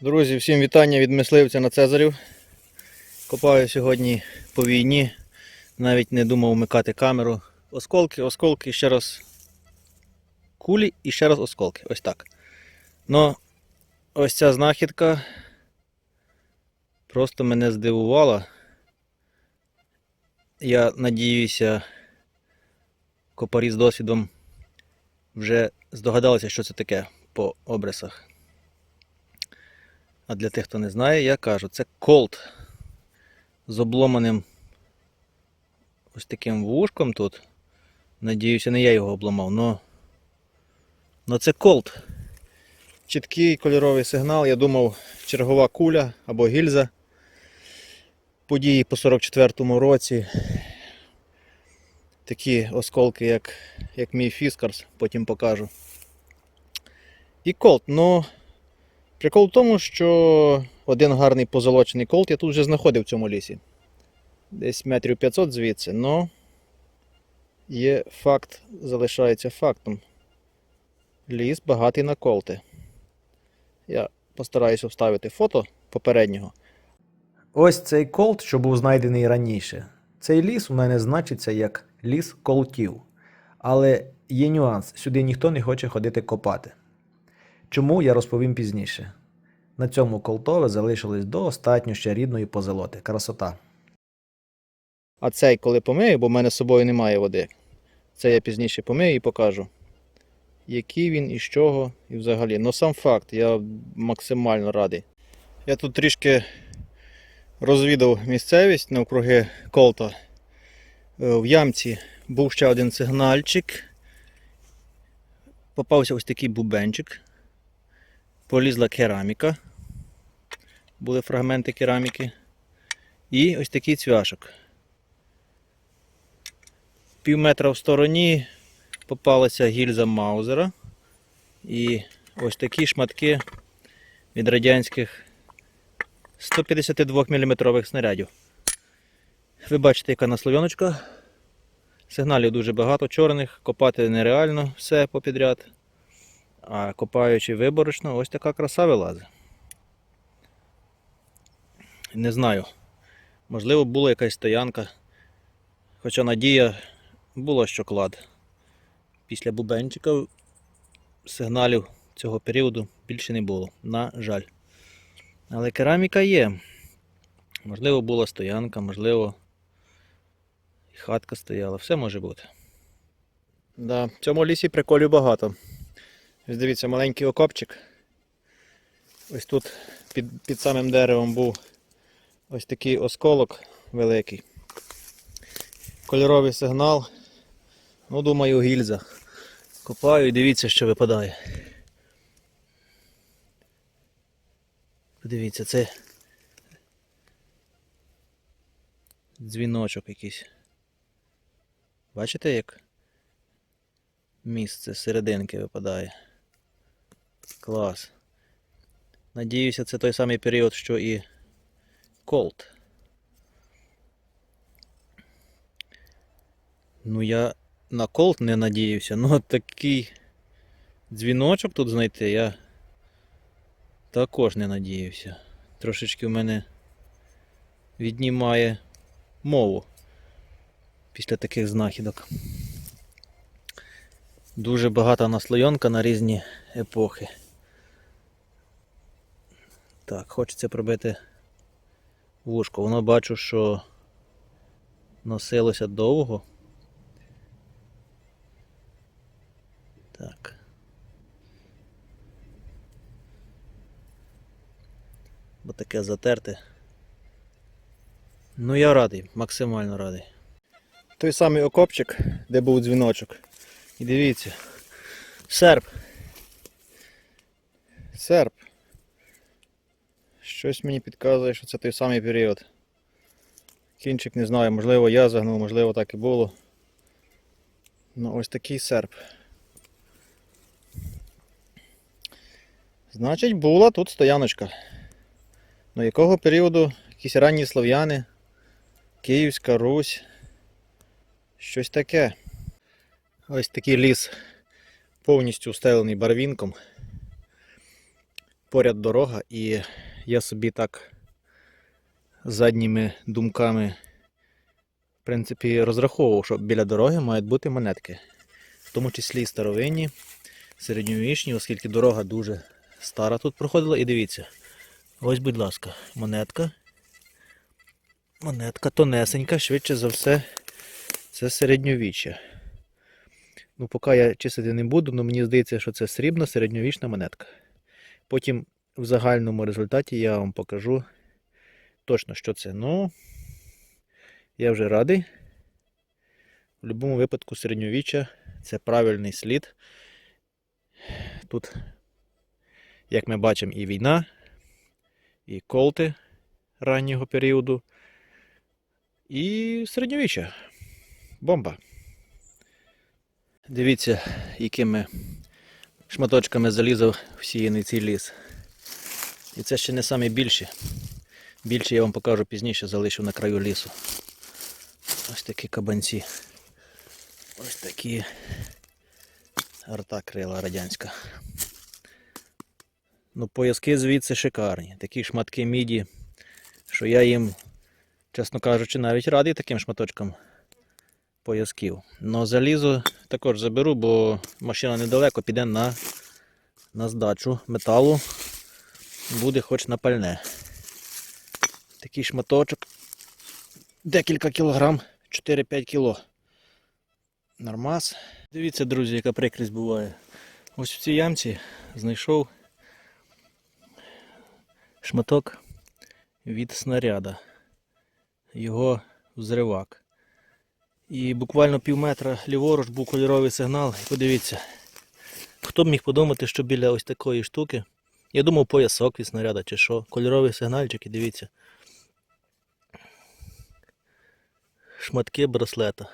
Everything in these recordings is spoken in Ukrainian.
Друзі, всім вітання від мисливця на Цезарів. Копаю сьогодні по війні. Навіть не думав вмикати камеру. Осколки, осколки, ще раз кулі і ще раз осколки. Ось так. Но ось ця знахідка просто мене здивувала. Я надіюся, копарі з досвідом вже здогадалися, що це таке по обрисах. А для тих, хто не знає, я кажу, це колт з обломаним ось таким вушком тут. Надіюся, не я його обламав, но, но це колт. Чіткий кольоровий сигнал. Я думав, чергова куля або гільза. Події по 44-му році. Такі осколки, як, як мій Фіскарс, потім покажу. І колт, ну. Прикол в тому, що один гарний позолочений колт я тут вже знаходив в цьому лісі. Десь метрів 500 звідси, но є факт, залишається фактом. Ліс багатий на колти. Я постараюся вставити фото попереднього. Ось цей колт, що був знайдений раніше. Цей ліс у мене значиться як ліс колтів. Але є нюанс, сюди ніхто не хоче ходити копати. Чому я розповім пізніше. На цьому колтове залишилось до остатньо ще рідної позолоти. Красота. А цей, коли помию, бо в мене з собою немає води. Це я пізніше помию і покажу. Який він і з чого, і взагалі. Ну сам факт, я максимально радий. Я тут трішки розвідав місцевість навкруги колта. Е, В ямці був ще один сигнальчик. Попався ось такий бубенчик. Полізла кераміка. Були фрагменти кераміки. І ось такий цвяшок. Пів метра в стороні попалася гільза Маузера. І ось такі шматки від радянських 152 мм снарядів. Ви бачите, яка наслов'яночка. Сигналів дуже багато чорних, копати нереально все попідряд. А копаючи виборочно, ось така краса вилазить. Не знаю. Можливо, була якась стоянка. Хоча надія була, що клад. Після бубенчика сигналів цього періоду більше не було. На жаль. Але кераміка є. Можливо, була стоянка, можливо, хатка стояла. Все може бути. Да, в цьому лісі приколів багато. Ось дивіться, маленький окопчик. Ось тут під, під самим деревом був ось такий осколок великий. Кольоровий сигнал. Ну, думаю, гільза. Копаю і дивіться, що випадає. Подивіться, це дзвіночок якийсь. Бачите, як місце серединки випадає? Клас. Надіюся, це той самий період, що і Колт. Ну, я на колт не надіявся, ну такий дзвіночок тут знайти я також не надіявся. Трошечки в мене віднімає мову після таких знахідок. Дуже багата наслойонка на різні епохи. Так, хочеться пробити вушко. Воно бачу, що носилося довго. Так. Бо таке затерте. Ну я радий, максимально радий. Той самий окопчик, де був дзвіночок. І дивіться. Серп. Серп. Щось мені підказує, що це той самий період. Кінчик не знаю, можливо я загнув, можливо так і було. Ну ось такий серп. Значить, була тут стояночка. Ну якого періоду якісь ранні слов'яни, Київська Русь. Щось таке. Ось такий ліс повністю встелений барвінком. поряд дорога, і я собі так задніми думками, в принципі, розраховував, що біля дороги мають бути монетки, в тому числі і старовинні, середньовічні, оскільки дорога дуже стара тут проходила. І дивіться, ось, будь ласка, монетка. Монетка тонесенька, швидше за все, це середньовіччя. Ну, поки я чистити не буду, але мені здається, що це срібна середньовічна монетка. Потім в загальному результаті я вам покажу точно, що це. Ну, я вже радий. В будь-якому випадку середньовіччя це правильний слід. Тут, як ми бачимо, і війна, і колти раннього періоду, і середньовіччя. Бомба. Дивіться, якими шматочками залізав всіяний цей ліс. І це ще не самі більші. Більше я вам покажу пізніше, залишу на краю лісу. Ось такі кабанці. Ось такі арта крила радянська. Ну, пояски звідси шикарні. Такі шматки міді, що я їм, чесно кажучи, навіть радий таким шматочкам поясків. Но залізо також заберу, бо машина недалеко піде на, на здачу металу. Буде хоч на пальне. Такий шматочок. Декілька кілограм, 4-5 кіло. Нормас. Дивіться, друзі, яка прикрість буває. Ось в цій ямці знайшов шматок від снаряда. Його взривак. І буквально пів метра ліворуч був кольоровий сигнал. Подивіться, хто б міг подумати, що біля ось такої штуки. Я думав поясок від снаряда чи що. Кольоровий сигнальчик і дивіться. Шматки браслета.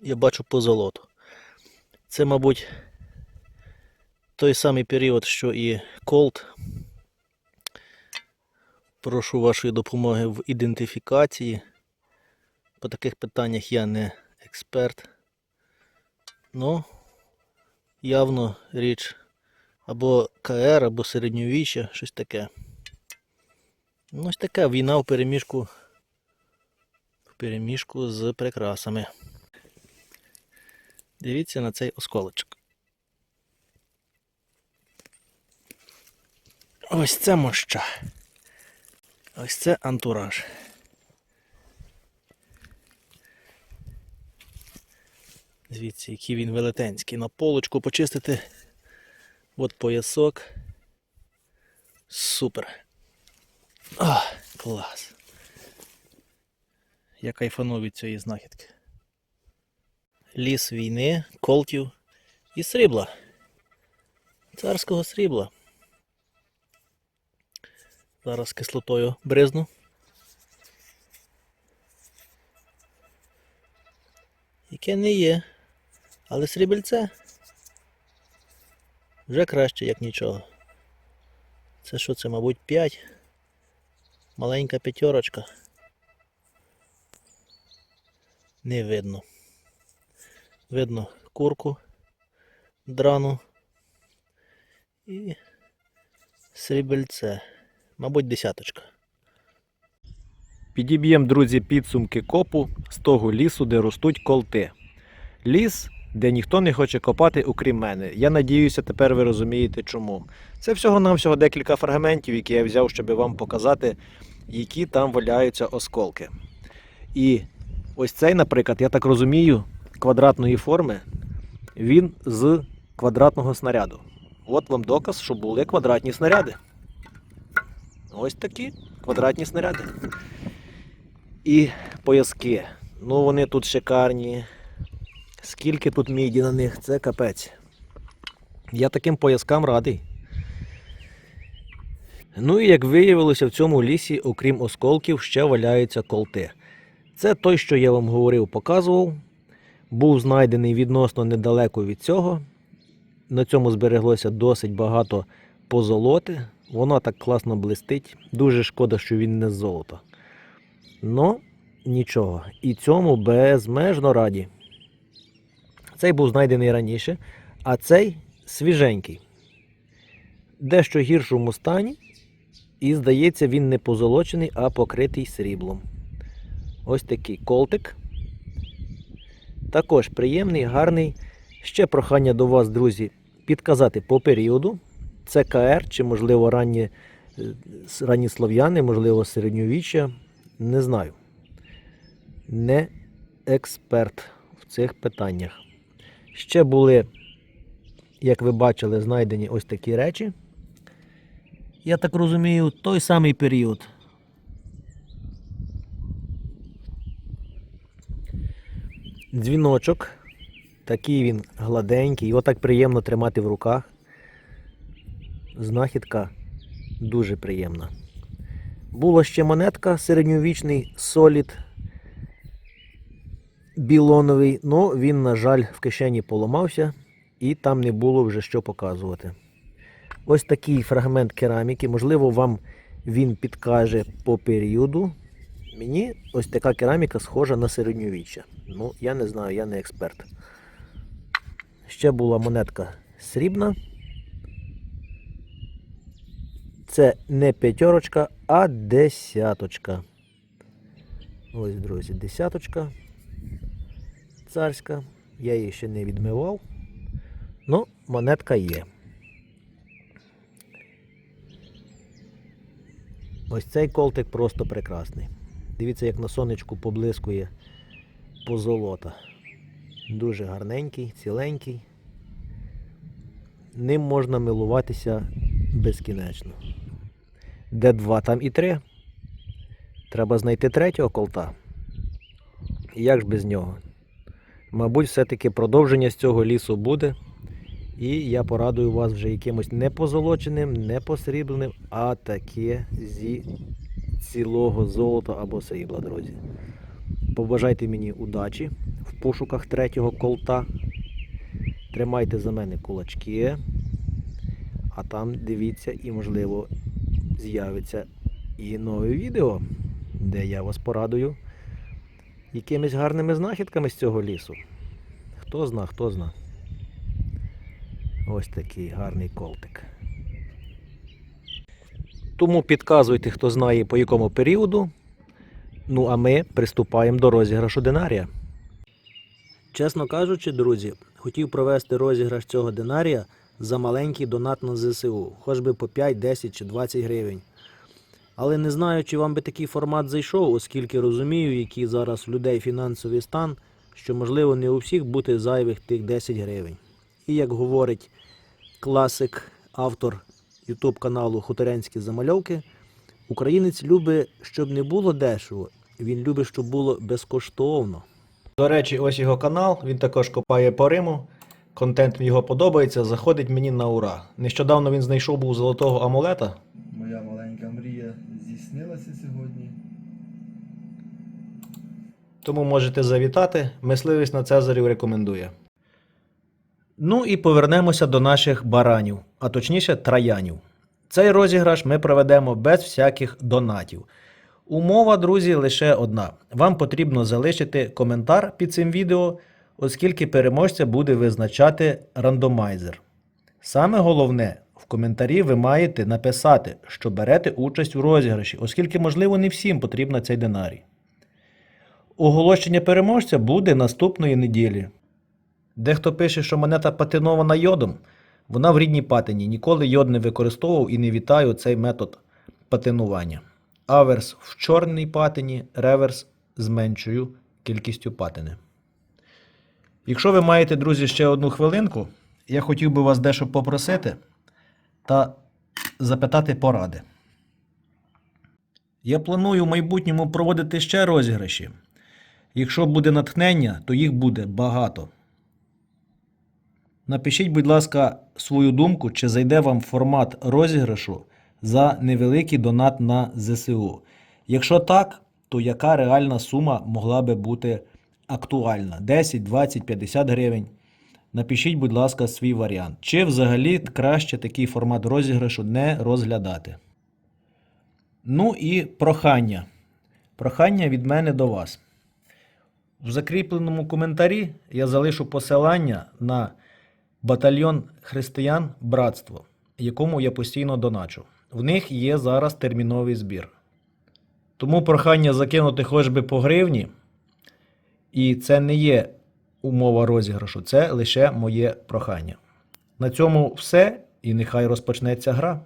Я бачу по золоту. Це, мабуть, той самий період, що і Колт. Прошу вашої допомоги в ідентифікації. По таких питаннях я не експерт. Ну, явно річ або КР, або середньовіччя, щось таке. Ну, ось така війна в переміжку. В переміжку з прикрасами. Дивіться на цей осколочок. Ось це моща. Ось це антураж. Звідси, який він велетенський. На полочку почистити. От поясок. Супер. А, клас. Я кайфанув від цієї знахідки. Ліс війни, колтів і срібла. Царського срібла. Зараз кислотою бризну. Яке не є. Але срібельце вже краще, як нічого. Це що це, мабуть, 5. Маленька п'ятерочка. Не видно. Видно курку драну і срібельце. Мабуть, десяточка. Підіб'ємо, друзі, підсумки копу з того лісу, де ростуть колти. Ліс, де ніхто не хоче копати, окрім мене. Я надіюся, тепер ви розумієте чому. Це всього-навсього декілька фрагментів, які я взяв, щоб вам показати, які там валяються осколки. І ось цей, наприклад, я так розумію, квадратної форми, він з квадратного снаряду. От вам доказ, що були квадратні снаряди. Ось такі квадратні снаряди. І пояски. Ну, вони тут шикарні. Скільки тут міді на них, це капець. Я таким пояскам радий. Ну і як виявилося, в цьому лісі, окрім осколків, ще валяються колти. Це той, що я вам говорив, показував. Був знайдений відносно недалеко від цього. На цьому збереглося досить багато позолоти. Воно так класно блистить. Дуже шкода, що він не з золота. Ну, нічого. І цьому безмежно раді. Цей був знайдений раніше, а цей свіженький. дещо гіршому стані. І здається, він не позолочений, а покритий сріблом. Ось такий колтик. Також приємний, гарний. Ще прохання до вас, друзі, підказати по періоду. Це КР чи, можливо, ранні, е, ранні слов'яни, можливо, середньовіччя. Не знаю. Не експерт в цих питаннях. Ще були, як ви бачили, знайдені ось такі речі. Я так розумію, той самий період. Дзвіночок. Такий він гладенький, його так приємно тримати в руках. Знахідка дуже приємна. Була ще монетка середньовічний солід білоновий, але він, на жаль, в кишені поламався і там не було вже що показувати. Ось такий фрагмент кераміки. Можливо, вам він підкаже по періоду. Мені ось така кераміка схожа на середньовіччя. Ну, я не знаю, я не експерт. Ще була монетка срібна. Це не п'ятерочка, а десяточка. Ось, друзі, десяточка царська. Я її ще не відмивав. Ну, монетка є. Ось цей колтик просто прекрасний. Дивіться, як на сонечку поблискує позолота. Дуже гарненький, ціленький. Ним можна милуватися безкінечно. Де два, там і три. Треба знайти третього колта. Як ж без нього? Мабуть, все-таки продовження з цього лісу буде. І я порадую вас вже якимось не позолоченим, не посрібленим, а таке зі цілого золота або срібла, друзі. Побажайте мені удачі в пошуках третього колта. Тримайте за мене кулачки, а там дивіться і, можливо, з'явиться і нове відео, де я вас порадую якимись гарними знахідками з цього лісу. Хто зна, хто зна. Ось такий гарний колтик. Тому підказуйте, хто знає по якому періоду. Ну а ми приступаємо до розіграшу динарія. Чесно кажучи, друзі, хотів провести розіграш цього динарія за маленький донат на ЗСУ, хоч би по 5, 10 чи 20 гривень. Але не знаю, чи вам би такий формат зайшов, оскільки розумію, який зараз у людей фінансовий стан, що можливо не у всіх бути зайвих тих 10 гривень. І як говорить класик, автор YouTube каналу Хуторянські замальовки, українець любить, щоб не було дешево, він любить, щоб було безкоштовно. До речі, ось його канал, він також копає по Риму. Контент його подобається, заходить мені на ура. Нещодавно він знайшов був золотого амулета. Моя маленька мрія здійснилася сьогодні. Тому можете завітати. Мисливець на Цезарів рекомендує. Ну і повернемося до наших баранів, а точніше троянів. Цей розіграш ми проведемо без всяких донатів. Умова, друзі, лише одна. Вам потрібно залишити коментар під цим відео, оскільки переможця буде визначати рандомайзер. Саме головне, коментарі ви маєте написати, що берете участь у розіграші, оскільки, можливо, не всім потрібна цей динарій. Оголошення переможця буде наступної неділі. Дехто пише, що монета патинована йодом. Вона в рідній патині. Ніколи йод не використовував і не вітаю цей метод патинування. Аверс в чорній патині, реверс з меншою кількістю патини. Якщо ви маєте, друзі, ще одну хвилинку, я хотів би вас дещо попросити та запитати поради. Я планую в майбутньому проводити ще розіграші. Якщо буде натхнення, то їх буде багато. Напишіть, будь ласка, свою думку, чи зайде вам формат розіграшу за невеликий донат на ЗСУ. Якщо так, то яка реальна сума могла би бути актуальна? 10, 20, 50 гривень. Напишіть, будь ласка, свій варіант. Чи взагалі краще такий формат розіграшу не розглядати? Ну і прохання. Прохання від мене до вас. В закріпленому коментарі я залишу посилання на батальйон християн Братство. якому я постійно доначу. В них є зараз терміновий збір. Тому прохання закинути хоч би по гривні. І це не є умова розіграшу, це лише моє прохання. На цьому все, і нехай розпочнеться гра.